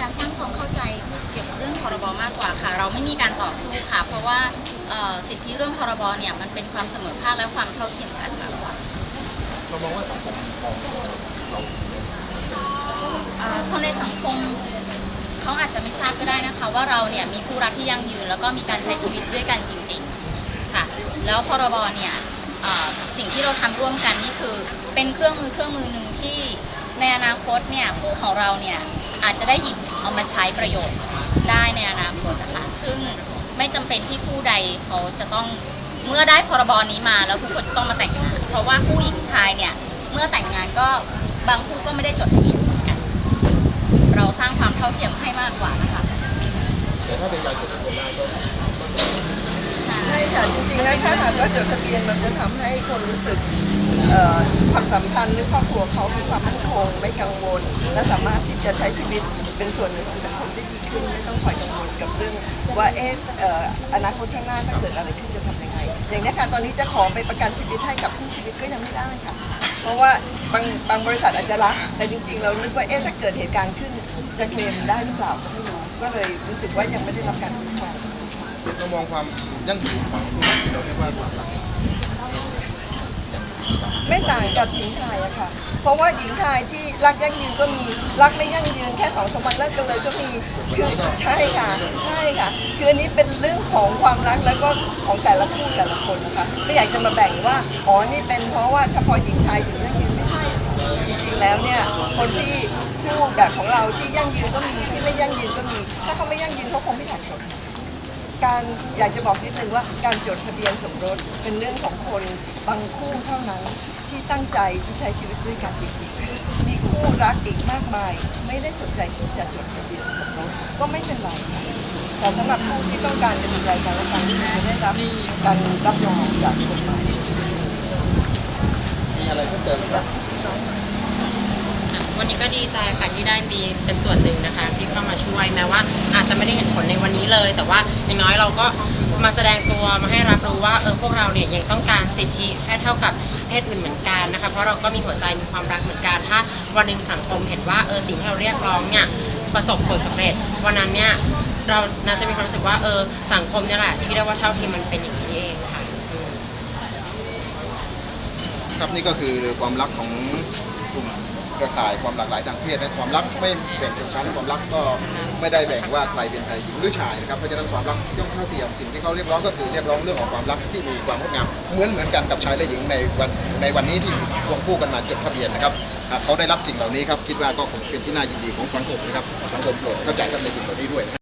การสร้างความเข้าใจเกี่ยวกับเรื่องพรบมากกว่าค่ะ เราไม่มีการต่อสู้ค่ะ เพราะว่าเอ่อสิทธิเรื่องพรบเนี่ยมันเป็นความเสมอภาคและความเท่าเทียมกันมากกว่าเรามองว่าสังคมมองเราเอ่อคนในสังคมเขาอาจจะไม่ทราบก็ได้นะคะ ว่าเราเนี่ยมีคู่รักที่ยั่งยืน แล้วก็มีการใช้ชีวิตด้วยกันจริง ๆค่ะ แล้วพรบเนี่ยเอ่อสิ่งที่เราทำร่วมกันนี่คือเป็นเครื่องมือเครื่องมือหนึ่งที่ในอนาคตเนี่ยคู่ของเราเนี่ยอาจจะได้หยิบ เอามาใช้ประโยชน์ได้ในอนาคตนะคะ ซึ่งไม่จำเป็นที่คู่ใดเขาจะต้องเมื่อได้พรบนี้มาแล้วทุกคนจะต้องมาแต่งงาน เพราะว่าคู่หญิงชายเนี่ย เมื่อแต่งงานก็บางคู่ก็ไม่ได้จดทะเบียนสมรสกัน เราสร้างความเท่าเทียมให้มากกว่านะคะ แต่ถ้าเป็นการจดทะเบียนได้ก็ใช่ค่ะจริงๆแล้วถ้าหากว่าจดทะเบียนมันจะทำให้คนรู้สึกเอ่อความสัมพันธ์หรือครอบครัวเขามีความมั่นคงไม่กังวล และสามารถที่จะใช้ชีวิต เป็นส่วนหนึ่งของสังคมได้ดีขึ้น ไม่ต้องคอยกังวลกับเรื่องว่าเอ๊ะเอ่ออนาคตข้างหน้าถ้าเกิดอะไรขึ้นจะทำยังไง อย่างนี้ค่ะตอนนี้จะขอไปประกันชีวิตให้กับผู้ชีวิตก็ยังไม่ได้ค่ะ เพราะว่าบางบางบริษัทอาจจะรับแต่จริงๆ เรานึกว่าเอ๊ะถ้าเกิดเหตุการณ์ขึ้นจะเคลมได้หรือเปล่าก็ไม่รู้ก็เลยรู้สึกว่ายังไม่ได้รับการคุ้มครองเรามองความยั่งยืนของคู่รักที่เราเรียกว่าความรัก ไม่ต่างกับหญิงชายอะค่ะ เพราะว่าหญิงชายที่รักยั่งยืนก็มีรักไม่ยั่งยืนแค่สองสามวันเลิกกันเลยก็มีคือใช่ค่ะใช่ค่ะ คืออันนี้เป็นเรื่องของความรักแล้วก็ของแต่ละคู่แต่ละคนนะคะ ไม่อยากจะมาแบ่งว่าอ๋อนี่เป็นเพราะว่าเฉพาะหญิงชายถึงยั่งยืนไม่ใช่ค่ะจริงๆแล้วเนี่ยคนที่คู่แบบของเราที่ยั่งยืนก็มีที่ไม่ยั่งยืนก็มี ถ้าเขาไม่ยั่งยืนเขาคงไม่อยากจด การอยากจะบอกนิดนึงว่าการจดทะเบียนสมรสเป็นเรื่องของคนบางคู่เท่านั้นที่ตั้งใจที่ใช้ชีวิตด้วยกันจริงๆ มีคู่รักอีกมากมาย ไม่ได้สนใจที่จะจดทะเบียนสมรสก็ไม่เป็นไรแต่สำหรับคู่ที่ต้องการจะดูแลกันและกันจะได้รับการรับรองจากกฎหมายมีอะไรเพิ่มเติมไหมครับ นนี้ก็ดีใจค่ะที่ได้มีเป็นส่วนหนึ่งนะคะ ที่เข้ามาช่วยแม้ว่า อาจจะไม่ได้เห็นผลในวันนี้เลย แต่ว่าอย่างน้อยเราก็มาแสดงตัวมาให้รับรู้ว่าเออพวกเราเนี่ยยังต้องการสิทธิให้เท่ากับเพศอื่นเหมือนกันนะคะ เพราะเราก็มีหัวใจมีความรักเหมือนกันถ้าวันหนึ่งสังคมเห็นว่าเออสิ่งที่เราเรียกร้องเนี่ยประสบผลสำเร็จ วันนั้นเนี่ยเราน่าจะมีความรู้สึกว่าเออสังคมเนี่ยแหละที่เรียกว่าเท่าเทียมมันเป็นอย่างนี้นี่เองค่ะอืมครับนี่ก็คือความรักของกลุ่ม เครือข่ายความหลากหลายทางเพศและความรักไม่แบ่งชนชั้นความรักก็ไม่ได้แบ่งว่าใครเป็นใครหญิงหรือชายนะครับเพราะฉะนั้นความรักย่อมเท่าเทียมสิ่งที่เขาเรียกร้องก็คือเรียกร้องเรื่องของความรักที่มีความงดงามเหมือนเหมือนกันกับชายและหญิงในวันในวันนี้ที่ควงคู่กันมาจดทะเบียนนะครับหากเขาได้รับสิ่งเหล่านี้ครับคิดว่าก็คงเป็นที่น่ายินดีของสังคมนะครับสังคมโปรดเข้าใจครับในสิ่งเหล่านี้ด้วย